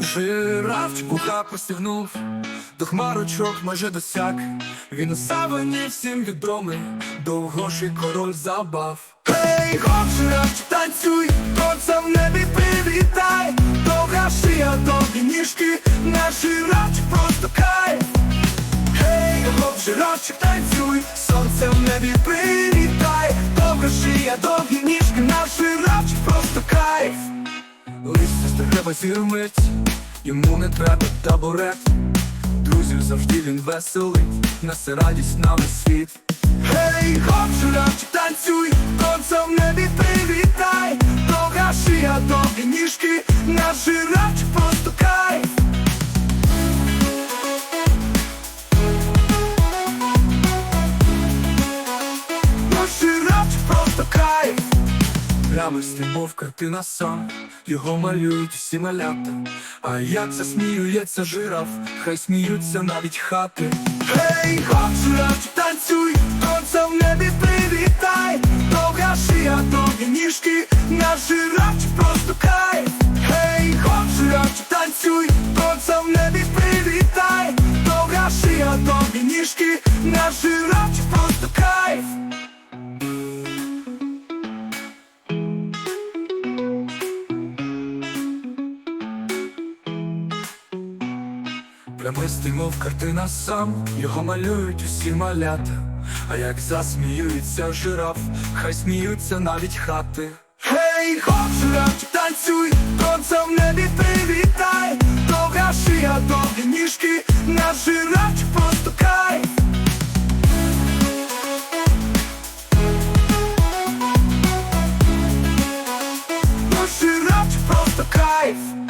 Жирафчик вуха простягнув, до хмарочок майже досяг. Він у савані всім відомий, довгоший король забав. Гей, гоп, жирафчик, танцюй, сонце в небі привітай, довга шия, довгі ніжки, наш жирафчик просто кайф. Гей, гоп, жирафчик, танцюй, З йому не треба табурет. Друзів завжди він веселий, несе радість на весь світ. Гей, гоп, жирафчик, танцюй, сонце в небі привітай, довга шия, довгі ніжки, наш просто Прямості, мов картина сам, його малюють усі малята. А як засміюється жираф, хай сміються навіть хати. Гей, гоп, жирафчик, танцюй, сонце в небі привітай, довга шия, довгі ніжки, наш жирафчик просто кайф. Гей, жирафчик, танцюй, сонце в небі привітай, довга шия, довгі ніжки, наш жирафчик просто Прямистий, мов картина сам, його малюють усі малята. А як засміюється жираф, хай сміються навіть хати. Гей, хоп, жирафчик, танцюй, сонце в небі привітай, довга шия, довгі ніжки, наш жирафчик просто просто кайф.